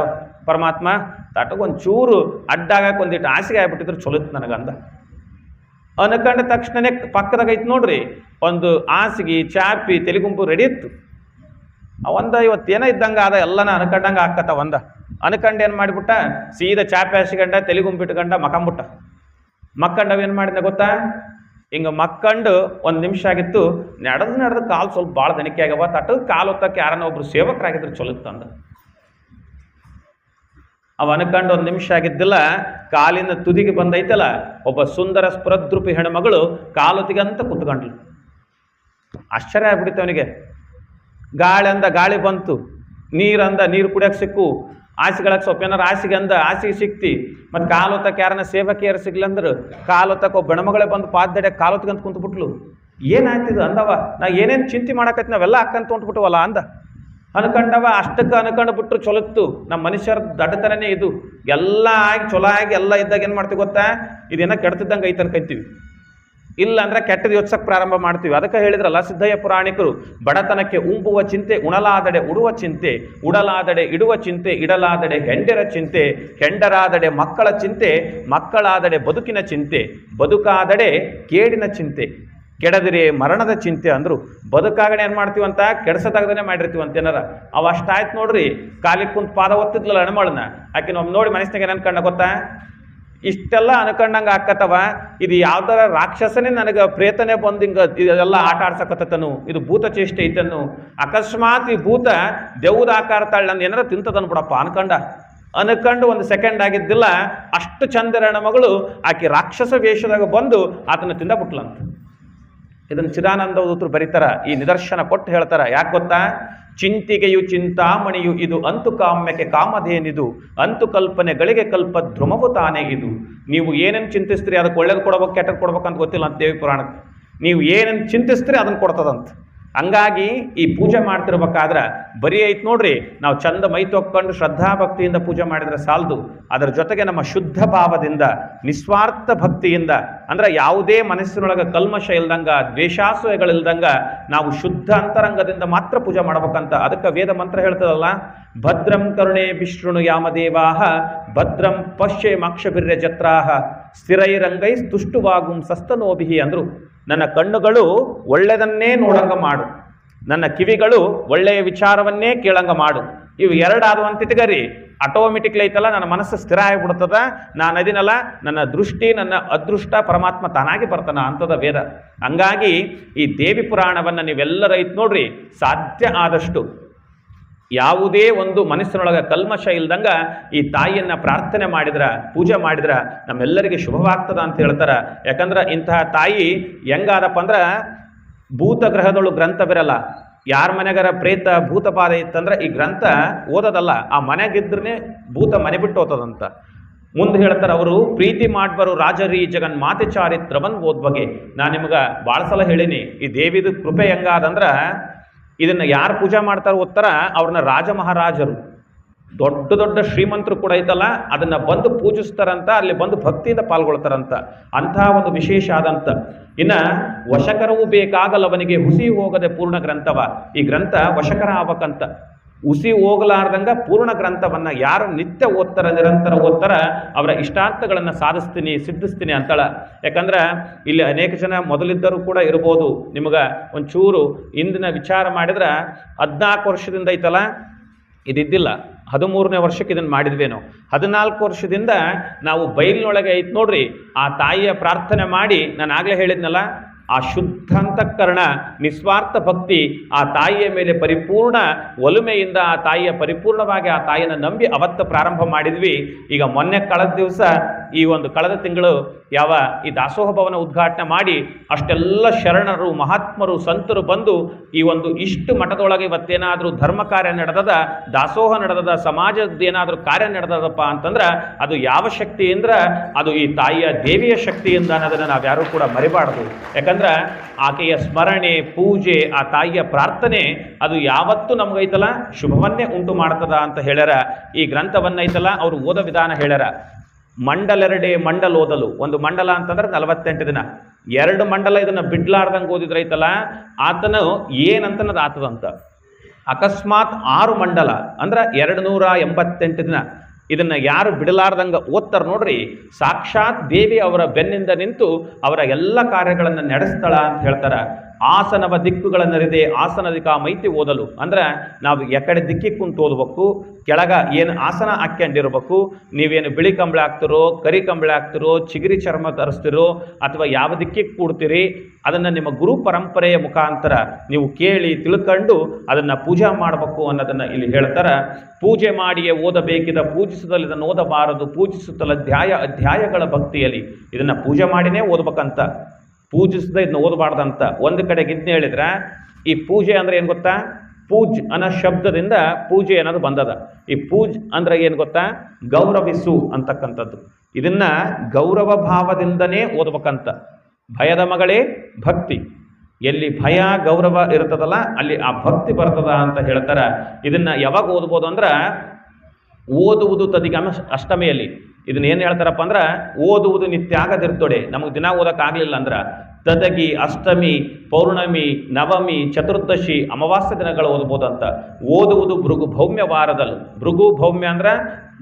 ಪರಮಾತ್ಮ. ತಟಗೊಂಚೂರು ಅಡ್ಡಾಗಕ್ಕೆ ಒಂದಿಟ್ಟು ಹಾಸಿಗೆ ಆಗ್ಬಿಟ್ಟಿದ್ರು ಇತ್ತು ನನಗಂದ ಅನ್ಕಂಡ ತಕ್ಷಣನೇ ಪಕ್ಕದಾಗ ಐತಿ ನೋಡ್ರಿ, ಒಂದು ಹಾಸಿಗೆ, ಚಾಪಿ, ತೆಲಿಗುಂಪು ರೆಡಿ ಇತ್ತು. ಒಂದ ಇವತ್ತೇನ ಇದ್ದಂಗೆ ಆದ ಎಲ್ಲನ ಅನ್ಕಂಡಂಗೆ ಹಾಕತ್ತ ಒಂದ ಅನ್ಕಂಡು ಏನು ಮಾಡಿಬಿಟ್ಟ, ಸೀದಾ ಚಾಪಿ ಹಾಸಿಗಂಡ ತೆಲಿಗುಂಪಿಟ್ಕಂಡ ಮಕಂಬಿಟ್ಟ. ಮಕ್ಕಂಡವ ಏನು ಮಾಡಿದ ಗೊತ್ತಾ? ಹಿಂಗೆ ಮಕ್ಕಂಡು ಒಂದು ನಿಮಿಷ ಆಗಿತ್ತು, ನಡೆದು ನಡೆದು ಕಾಲು ಸ್ವಲ್ಪ ಭಾಳ ದನಿಕೆ ಆಗ್ಯಾವ ತಟ್ಟು ಕಾಲು ಹೊತ್ತಕ್ಕೆ ಯಾರನ್ನ ಒಬ್ರು ಸೇವಕರಾಗಿದ್ರು ಚಲೋ ತಂದ ಅವ ಅನ್ಕಂಡು ಒಂದು ನಿಮಿಷ ಆಗಿದ್ದಿಲ್ಲ ಕಾಲಿನ ತುದಿಗೆ ಬಂದೈತಲ್ಲ, ಒಬ್ಬ ಸುಂದರ ಸ್ಫುರದ್ರೂಪಿ ಹೆಣ್ಮಗಳು ಅಂತ ಕುತ್ಕೊಂಡ್ಲು. ಆಶ್ಚರ್ಯ ಆಗ್ಬಿಡುತ್ತೆ ಅವನಿಗೆ. ಗಾಳಿ ಅಂದ ಗಾಳಿ ಬಂತು ನೀರಂದ ನೀರು ಕುಡಿಯಕ್ಕೆ ಸಿಕ್ಕು ಆಸಿಗಳಕ್ಕೆ ಸ್ವಲ್ಪ ಏನಾರು ಆಸೆಗೆ ಅಂದ, ಆಸಿಗೆ ಸಿಕ್ತಿ, ಮತ್ತು ಕಾಲೊತ್ತಕ್ಕೆ ಯಾರನ್ನ ಸೇವಕಿಯರು ಸಿಗ್ಲಂದ್ರೆ ಕಾಲೊತ್ತಕ್ಕೆ ಒಬ್ಬ ಬಣಮಗಳೇ ಬಂದು ಪಾದಡೆ ಕಾಲೊತ್ಕಂತ ಕುಂತ್ಬಿಟ್ಲು. ಏನಾಯ್ತಿದು ಅಂದವ? ನಾ ಏನೇನು ಚಿಂತೆ ಮಾಡಕತ್ತಿ, ನಾವೆಲ್ಲ ಅಕ್ಕಂತ ಹೊಂಟ್ಬಿಟ್ಟವಲ್ಲ ಅಂದ. ಅನ್ಕಂಡವ, ಅಷ್ಟಕ್ಕೆ ಅನ್ಕೊಂಡು ಬಿಟ್ರು ಚೊಲತ್ತು. ನಮ್ಮ ಮನುಷ್ಯರ ದಡ್ಡತನನೇ ಇದು. ಎಲ್ಲ ಆಗಿ, ಚೊಲೋ ಆಗಿ, ಎಲ್ಲ ಇದ್ದಾಗ ಏನು ಮಾಡ್ತೀವಿ ಗೊತ್ತಾ? ಇದೇನ ಕೆಡ್ತಿದ್ದಂಗೆ ಐತೆ ಅನ್ಕೊಂತೀವಿ ಇಲ್ಲ ಅಂದ್ರೆ ಕೆಟ್ಟದ ಯೋಚಿಸಕ್ಕೆ ಪ್ರಾರಂಭ ಮಾಡ್ತೀವಿ. ಅದಕ್ಕೆ ಹೇಳಿದ್ರಲ್ಲ, ಸಿದ್ಧಯ್ಯ ಪುರಾಣಿಕರು, ಬಡತನಕ್ಕೆ ಉಂಬುವ ಚಿಂತೆ, ಉಣಲಾದಡೆ ಉಡುವ ಚಿಂತೆ, ಉಡಲಾದಡೆ ಇಡುವ ಚಿಂತೆ, ಇಡಲಾದಡೆ ಹೆಂಡರ ಚಿಂತೆ, ಹೆಂಡರಾದಡೆ ಮಕ್ಕಳ ಚಿಂತೆ, ಮಕ್ಕಳಾದಡೆ ಬದುಕಿನ ಚಿಂತೆ, ಬದುಕಾದಡೆ ಕೇಡಿನ ಚಿಂತೆ, ಕೆಡದಿರೆ ಮರಣದ ಚಿಂತೆ ಅಂದ್ರು. ಬದುಕಾಗಣೆ ಏನು ಮಾಡ್ತೀವಂತ? ಮಾಡಿರ್ತೀವಿ ಅಂತ ಏನಾರ? ಅವ ಅಷ್ಟಾಯ್ತು ನೋಡ್ರಿ. ಕಾಲಿಗೆ ಕುಂತ ಪಾದ ಒತ್ತಿದ್ಲಲ್ಲ ಹೆಣ್ಮಳನ್ನ ಆಕೆ ನಾವು ನೋಡಿ ಮನಸ್ಸಿನಾಗ ಏನು ಕಂಡ ಗೊತ್ತಾ? ಇಷ್ಟೆಲ್ಲ ಅನ್ಕೊಂಡಂಗೆ ಆಕತ್ತವ. ಇದು ಯಾವ್ದಾರ ರಾಕ್ಷಸನೇ ನನಗೆ ಪ್ರೇತನೆ ಬಂದು ಹಿಂಗೆ ಇದೆಲ್ಲ ಆಟ ಆಡ್ಸಕತ್ತನು ಇದು ಭೂತ ಚೇಷ್ಟೆ ಐತನ್ನು. ಅಕಸ್ಮಾತ್ ಈ ಭೂತ ದೆವ್ವದ ಆಕಾರ ತಾಳ್ ನನ್ನ ಏನಾರ ತಿಂತದನ್ ಬಿಡಪ್ಪ ಅನ್ಕಂಡ. ಅನ್ಕಂಡು ಒಂದು ಸೆಕೆಂಡ್ ಆಗಿದ್ದಿಲ್ಲ, ಅಷ್ಟು ಚಂದರಣ ಮಗಳು ಆಕೆ ರಾಕ್ಷಸ ವೇಷದಾಗ ಬಂದು ಆತನ ತಿಂದ ಬಿಟ್ಲಂತ. ಇದನ್ನು ಚಿದಾನಂದ ಬರೀತಾರ, ಈ ನಿದರ್ಶನ ಕೊಟ್ಟು ಹೇಳ್ತಾರ. ಯಾಕೆ ಗೊತ್ತಾ? ಚಿಂತಿಗೆಯು ಚಿಂತಾಮಣಿಯು ಇದು ಅಂತು ಕಾಮ್ಯಕ್ಕೆ ಕಾಮಧೇನಿದು, ಅಂತು ಕಲ್ಪನೆಗಳಿಗೆ ಕಲ್ಪ ಧ್ರುಮವು ತಾನೇ ಇದು. ನೀವು ಏನೇನು ಚಿಂತಿಸ್ತೀರಿ ಅದಕ್ಕೆ ಒಳ್ಳೇದು ಕೊಡಬೇಕು ಕೆಟ್ಟದ್ದು ಕೊಡ್ಬೇಕಂತ ಗೊತ್ತಿಲ್ಲ ಅಂತ ದೇವಿ ಪುರಾಣಕ್ಕೆ. ನೀವು ಏನೇನು ಚಿಂತಿಸ್ತೀರಿ ಅದನ್ನು ಕೊಡ್ತದಂತ. ಹಂಗಾಗಿ ಈ ಪೂಜೆ ಮಾಡ್ತಿರ್ಬೇಕಾದ್ರೆ ಬರೀ ಐತೆ ನೋಡ್ರಿ, ನಾವು ಚಂದ ಮೈ ತೊಕ್ಕೊಂಡು ಶ್ರದ್ಧಾ ಭಕ್ತಿಯಿಂದ ಪೂಜೆ ಮಾಡಿದ್ರೆ ಸಾಲದು. ಅದರ ಜೊತೆಗೆ ನಮ್ಮ ಶುದ್ಧ ಭಾವದಿಂದ, ನಿಸ್ವಾರ್ಥ ಭಕ್ತಿಯಿಂದ, ಅಂದ್ರೆ ಯಾವುದೇ ಮನಸ್ಸಿನೊಳಗೆ ಕಲ್ಮಶ ಇಲ್ದಂಗ ದ್ವೇಷಾಸಯಗಳಿಲ್ದಂಗ ನಾವು ಶುದ್ಧ ಅಂತರಂಗದಿಂದ ಮಾತ್ರ ಪೂಜೆ ಮಾಡ್ಬೇಕಂತ. ಅದಕ್ಕೆ ವೇದ ಮಂತ್ರ ಹೇಳ್ತದಲ್ಲ, ಭದ್ರಂ ಕರುಣೆ ವಿಷ್ಣು ಯಾಮದೇವಾಹ, ಭದ್ರಂ ಪಶ್ಯೆ ಮಾಕ್ಷಭಿರ್ಯ ಜತ್ರಾಹ ಸ್ಥಿರೈರಂಗೈ ತುಷ್ಟುವಾಗುಂ ಸಸ್ತನೋಭಿಹಿ ಅಂದ್ರು. ನನ್ನ ಕಣ್ಣುಗಳು ಒಳ್ಳೆಯದನ್ನೇ ನೋಡಂಗ ಮಾಡು. ನನ್ನ ಕಿವಿಗಳು ಒಳ್ಳೆಯ ವಿಚಾರವನ್ನೇ ಕೇಳಂಗ ಮಾಡು. ಇವು ಎರಡಾದಂತಿಟ್ಗರಿ ಆಟೋಮೆಟಿಕ್ಲಿ ಐತಲ್ಲ, ನನ್ನ ಮನಸ್ಸು ಸ್ಥಿರ ಆಗಿಬಿಡ್ತದ. ನಾನು ಅದಿನಲ್ಲ, ನನ್ನ ದೃಷ್ಟಿ, ನನ್ನ ಅದೃಷ್ಟ ಪರಮಾತ್ಮ ತಾನಾಗಿ ಬರ್ತಾನ ಅಂತದ ವೇದ. ಹಂಗಾಗಿ ಈ ದೇವಿ ಪುರಾಣವನ್ನು ನೀವೆಲ್ಲರ ಐತ್ ನೋಡ್ರಿ. ಸಾಧ್ಯ ಆದಷ್ಟು. ಯಾವುದೇ ಒಂದು ಮನಸ್ಸಿನೊಳಗೆ ಕಲ್ಮಶ ಇಲ್ದಂಗ ಈ ತಾಯಿಯನ್ನ ಪ್ರಾರ್ಥನೆ ಮಾಡಿದ್ರ, ಪೂಜೆ ಮಾಡಿದ್ರ ನಮ್ಮೆಲ್ಲರಿಗೆ ಶುಭವಾಗ್ತದ ಅಂತ ಹೇಳ್ತಾರ. ಯಾಕಂದ್ರೆ ಇಂತಹ ತಾಯಿ ಹೆಂಗಾದಪ್ಪ ಅಂದ್ರೆ ಭೂತ ಗ್ರಹದೊಳು ಗ್ರಂಥವಿರಲ್ಲ ಯಾರ ಮನೆಗರ ಪ್ರೇತ ಭೂತಪಾದ ಇತ್ತಂದ್ರೆ ಈ ಗ್ರಂಥ ಓದೋದಲ್ಲ. ಆ ಮನೆಗಿದ್ರೆ ಭೂತ ಮನೆ ಬಿಟ್ಟು ಹೋತದಂತ. ಮುಂದೆ ಹೇಳ್ತಾರೆ ಅವರು, ಪ್ರೀತಿ ಮಾಡ್ಬರು ರಾಜರಿ ಜಗನ್ ಮಾತೆ ಚಾರಿತ್ರವನ್ ಓದ್ಬಗೆ. ನಾನು ನಿಮ್ಗೆ ಭಾಳ ಸಲ ಹೇಳಿನಿ, ಈ ದೇವಿದು ಕೃಪೆ ಹೆಂಗಾದಂದ್ರ ಇದನ್ನ ಯಾರು ಪೂಜೆ ಮಾಡ್ತಾರೋ ಉತ್ತರ ಅವ್ರನ್ನ ರಾಜ ಮಹಾರಾಜರು ದೊಡ್ಡ ದೊಡ್ಡ ಶ್ರೀಮಂತರು ಕೂಡ ಇದ್ದಲ್ಲ ಅದನ್ನ ಬಂದು ಪೂಜಿಸ್ತಾರಂತ, ಅಲ್ಲಿ ಬಂದು ಭಕ್ತಿಯಿಂದ ಪಾಲ್ಗೊಳ್ತಾರಂತ. ಅಂತಹ ಒಂದು ವಿಶೇಷ ಆದಂತ. ಇನ್ನ ವಶಕರವೂ ಬೇಕಾಗಲ್ಲವನಿಗೆ ಹುಸಿ ಹೋಗದೆ ಪೂರ್ಣ ಗ್ರಂಥವ. ಈ ಗ್ರಂಥ ವಶಕರ ಆಗ್ಬೇಕಂತ. ಉಸಿ ಹೋಗಲಾರ್ದಂಗ ಪೂರ್ಣ ಗ್ರಂಥವನ್ನು ಯಾರು ನಿತ್ಯ ಓದ್ತಾರ, ನಿರಂತರ ಓದ್ತಾರ, ಅವರ ಇಷ್ಟಾರ್ಥಗಳನ್ನು ಸಾಧಿಸ್ತೀನಿ, ಸಿದ್ಧಿಸ್ತೀನಿ ಅಂತಳ. ಯಾಕಂದ್ರೆ ಇಲ್ಲಿ ಅನೇಕ ಜನ ಮೊದಲಿದ್ದರೂ ಕೂಡ ಇರ್ಬೋದು. ನಿಮಗೆ ಒಂಚೂರು ಇಂದಿನ ವಿಚಾರ ಮಾಡಿದ್ರೆ ಹದಿನಾಲ್ಕು ವರ್ಷದಿಂದ ಐತಲ್ಲ, ಇದಿದ್ದಿಲ್ಲ. ಹದಿಮೂರನೇ ವರ್ಷಕ್ಕೆ ಇದನ್ನು ಮಾಡಿದ್ವೇನೋ. ಹದಿನಾಲ್ಕು ವರ್ಷದಿಂದ ನಾವು ಬೈಲಿನೊಳಗೆ ಐತೆ ನೋಡ್ರಿ. ಆ ತಾಯಿಯ ಪ್ರಾರ್ಥನೆ ಮಾಡಿ ನಾನು ಆಗಲೇ ಹೇಳಿದ್ನಲ್ಲ ಆ ಶುದ್ಧಾಂತಕರಣ, ನಿಸ್ವಾರ್ಥ ಭಕ್ತಿ ಆ ತಾಯಿಯ ಮೇಲೆ ಪರಿಪೂರ್ಣ ಒಲುಮೆಯಿಂದ ಆ ತಾಯಿಯ ಪರಿಪೂರ್ಣವಾಗಿ ಆ ತಾಯಿಯನ್ನು ನಂಬಿ ಅವತ್ತು ಪ್ರಾರಂಭ ಮಾಡಿದ್ವಿ. ಈಗ ಮೊನ್ನೆ ಕಳೆದ ದಿವಸ ಈ ಒಂದು ಕಳೆದ ತಿಂಗಳು ಯಾವ ಈ ದಾಸೋಹ ಭವನ ಉದ್ಘಾಟನೆ ಮಾಡಿ ಅಷ್ಟೆಲ್ಲ ಶರಣರು, ಮಹಾತ್ಮರು, ಸಂತರು ಬಂದು ಈ ಒಂದು ಇಷ್ಟು ಮಠದೊಳಗೆ ಇವತ್ತೇನಾದರೂ ಧರ್ಮ ಕಾರ್ಯ ನಡೆದದ, ದಾಸೋಹ ನಡೆದದ, ಸಮಾಜದ ಏನಾದರೂ ಕಾರ್ಯ ನಡೆದದಪ್ಪ ಅಂತಂದ್ರೆ ಅದು ಯಾವ ಶಕ್ತಿಯಿಂದ ಅದು ಈ ತಾಯಿಯ ದೇವಿಯ ಶಕ್ತಿಯಿಂದ ಅನ್ನೋದನ್ನು ನಾವು ಯಾರೂ ಕೂಡ ಮರಿಬಾರ್ದು. ಯಾಕಂದ್ರೆ ಆಕೆಯ ಸ್ಮರಣೆ, ಪೂಜೆ, ಆ ತಾಯಿಯ ಪ್ರಾರ್ಥನೆ ಅದು ಯಾವತ್ತೂ ನಮಗೈತಲ್ಲ ಶುಭವನ್ನೇ ಉಂಟು ಮಾಡ್ತದ ಅಂತ ಹೇಳ್ಯಾರ. ಈ ಗ್ರಂಥವನ್ನೈತಲ್ಲ ಅವರು ಓದೋ ವಿಧಾನ ಹೇಳ್ಯಾರ. ಮಂಡಲೆರಡೆ ಮಂಡಲ ಓದಲು. ಒಂದು ಮಂಡಲ ಅಂತಂದ್ರೆ ನಲವತ್ತೆಂಟು ದಿನ. ಎರಡು ಮಂಡಲ ಇದನ್ನು ಬಿಡ್ಲಾರ್ದಂಗೆ ಓದಿದ್ರೈತಲ್ಲ ಆತನು ಏನಂತನದು ಆತದಂತ ಅಕಸ್ಮಾತ್ ಆರು ಮಂಡಲ ಅಂದ್ರೆ ಎರಡು ನೂರ ಎಂಬತ್ತೆಂಟು ದಿನ. ಇದನ್ನು ಯಾರು ಬಿಡಲಾರ್ದಂಗೆ ಓದ್ತಾರೆ ನೋಡ್ರಿ. ಸಾಕ್ಷಾತ್ ದೇವಿ ಅವರ ಬೆನ್ನಿಂದ ನಿಂತು ಅವರ ಎಲ್ಲ ಕಾರ್ಯಗಳನ್ನು ನಡೆಸ್ತಾಳ ಅಂತ ಹೇಳ್ತಾರೆ. ಆಸನವ ದಿಕ್ಕುಗಳನ್ನರಿದೆ ಆಸನದಿಕ ಮೈತಿ ಓದಲು ಅಂದ್ರೆ ನಾವು ಎಕಡೆ ದಿಕ್ಕಿ ಕುಂತು ಓದಬೇಕು, ಕೆಳಗ ಏನು ಆಸನ ಹಾಕ್ಕೊಂಡಿರ್ಬೇಕು ನೀವೇನು ಬಿಳಿ ಕಂಬಳ ಹಾಕ್ತಿರೋ, ಕರಿ ಕಂಬಳೆ ಹಾಕ್ತಿರೋ, ಚಿಗಿರಿ ಚರ್ಮ ತರಿಸ್ತಿರೋ ಅಥವಾ ಯಾವ ದಿಕ್ಕಿಗೆ ಕೂಡ್ತೀರಿ, ಅದನ್ನು ನಿಮ್ಮ ಗುರು ಪರಂಪರೆಯ ಮುಖಾಂತರ ನೀವು ಕೇಳಿ ತಿಳ್ಕೊಂಡು ಅದನ್ನು ಪೂಜಾ ಮಾಡಬೇಕು ಅನ್ನೋದನ್ನು ಇಲ್ಲಿ ಹೇಳ್ತಾರೆ. ಪೂಜೆ ಮಾಡಿಯೇ ಓದಬೇಕಿದ ಪೂಜಿಸುತ್ತಲ್ಲಿ ಇದನ್ನು ಓದಬಾರದು ಪೂಜಿಸುತ್ತಲ ಧ್ಯಾಯ ಅಧ್ಯಾಯಗಳ ಭಕ್ತಿಯಲ್ಲಿ ಇದನ್ನು ಪೂಜೆ ಮಾಡಿನೇ ಓದ್ಬೇಕಂತ. ಪೂಜಿಸದೆ ಇದನ್ನ ಓದಬಾರ್ದಂತ. ಒಂದು ಕಡೆ ಗಿದ್ನೆ ಹೇಳಿದ್ರೆ, ಈ ಪೂಜೆ ಅಂದ್ರೆ ಏನು ಗೊತ್ತಾ? ಪೂಜ್ ಅನ್ನೋ ಶಬ್ದದಿಂದ ಪೂಜೆ ಅನ್ನೋದು ಬಂದದ. ಈ ಪೂಜ್ ಅಂದ್ರೆ ಏನು ಗೊತ್ತಾ? ಗೌರವಿಸು ಅಂತಕ್ಕಂಥದ್ದು. ಇದನ್ನ ಗೌರವ ಭಾವದಿಂದನೇ ಓದ್ಬೇಕಂತ. ಭಯದ ಮಗಳೇ ಭಕ್ತಿ. ಎಲ್ಲಿ ಭಯ, ಗೌರವ ಇರ್ತದಲ್ಲ, ಅಲ್ಲಿ ಆ ಭಕ್ತಿ ಬರ್ತದ ಅಂತ ಹೇಳ್ತಾರೆ. ಇದನ್ನ ಯಾವಾಗ ಓದ್ಬೋದು ಅಂದ್ರೆ, ಓದುವುದು ತದಿಗಮ ಅಷ್ಟಮಿಯಲ್ಲಿ. ಇದನ್ನ ಏನು ಹೇಳ್ತಾರಪ್ಪ ಅಂದ್ರೆ, ಓದುವುದು ನಿತ್ಯ ಆಗದಿರ್ತೋಡೆ. ನಮಗೆ ದಿನ ಓದೋಕ್ಕಾಗಲಿಲ್ಲ ಅಂದ್ರೆ, ತದಗಿ ಅಷ್ಟಮಿ, ಪೌರ್ಣಮಿ, ನವಮಿ, ಚತುರ್ದಶಿ, ಅಮಾವಾಸ್ಯ ದಿನಗಳು ಓದ್ಬೋದಂತ. ಓದುವುದು ಭೃಗು ಭೌಮ್ಯ ವಾರದಲ್ಲಿ ಭೃಗು ಭೌಮ್ಯ ಅಂದ್ರೆ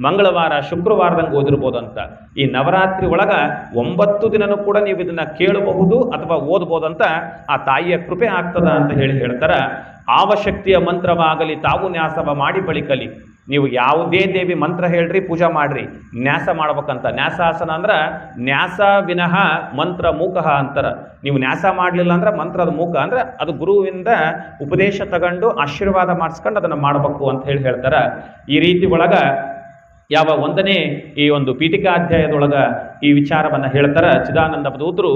ಮಂಗಳವಾರ, ಶುಕ್ರವಾರದಂಗೆ ಓದಿರ್ಬೋದು ಅಂತ ಈ ನವರಾತ್ರಿ ಒಳಗ ಒಂಬತ್ತು ದಿನನೂ ಕೂಡ ನೀವು ಇದನ್ನ ಕೇಳಬಹುದು ಅಥವಾ ಓದ್ಬೋದಂತ ಆ ತಾಯಿಯ ಕೃಪೆ ಆಗ್ತದ ಅಂತ ಹೇಳಿ ಹೇಳ್ತಾರ. ಆವಶಕ್ತಿಯ ಮಂತ್ರವಾಗಲಿ, ತಾವು ನ್ಯಾಸವ ಮಾಡಿ ಬಳಿಕಲಿ ನೀವು ಯಾವುದೇ ದೇವಿ ಮಂತ್ರ ಹೇಳ್ರಿ, ಪೂಜಾ ಮಾಡ್ರಿ, ನ್ಯಾಸ ಮಾಡ್ಬೇಕಂತ. ನ್ಯಾಸಾಸನ ಅಂದ್ರೆ ನ್ಯಾಸ ವಿನಃ ಮಂತ್ರ ಮೂಕಃ ಅಂತಾರ. ನೀವು ನ್ಯಾಸ ಮಾಡಲಿಲ್ಲ ಅಂದ್ರೆ ಮಂತ್ರದ ಮೂಕ, ಅಂದ್ರೆ ಅದು ಗುರುವಿಂದ ಉಪದೇಶ ತಗೊಂಡು ಆಶೀರ್ವಾದ ಮಾಡಿಸ್ಕೊಂಡು ಅದನ್ನು ಮಾಡಬೇಕು ಅಂತ ಹೇಳಿ ಹೇಳ್ತಾರೆ. ಈ ರೀತಿ ಒಳಗ ಯಾವ ಒಂದನೇ ಈ ಒಂದು ಪೀಠಿಕಾ ಅಧ್ಯಾಯದೊಳಗ ಈ ವಿಚಾರವನ್ನು ಹೇಳ್ತಾರೆ. ಚಿದಾನಂದ ಪದೂತರು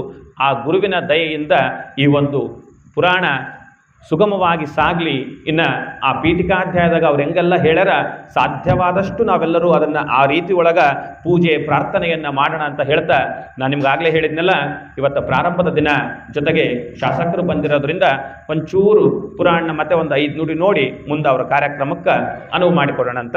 ಆ ಗುರುವಿನ ದಯೆಯಿಂದ ಈ ಒಂದು ಪುರಾಣ ಸುಗಮವಾಗಿ ಸಾಗಲಿ. ಇನ್ನು ಆ ಪೀಠಿಕಾಧ್ಯಾಯದಾಗ ಅವ್ರು ಹೆಂಗೆಲ್ಲ ಹೇಳ್ಯಾರ, ಸಾಧ್ಯವಾದಷ್ಟು ನಾವೆಲ್ಲರೂ ಅದನ್ನು ಆ ರೀತಿ ಒಳಗ ಪೂಜೆ, ಪ್ರಾರ್ಥನೆಯನ್ನು ಮಾಡೋಣ ಅಂತ ಹೇಳ್ತಾ ನಾನು ನಿಮ್ಗಾಗಲೇ ಹೇಳಿದ್ನಲ್ಲ, ಇವತ್ತು ಪ್ರಾರಂಭದ ದಿನ ಜೊತೆಗೆ ಶಾಸಕರು ಬಂದಿರೋದ್ರಿಂದ ಒಂಚೂರು ಪುರಾಣ ಮತ್ತೆ ಒಂದು ಐದು ನುಡಿ ನೋಡಿ ಮುಂದೆ ಅವರ ಕಾರ್ಯಕ್ರಮಕ್ಕೆ ಅನುವು ಮಾಡಿಕೊಡೋಣ ಅಂತ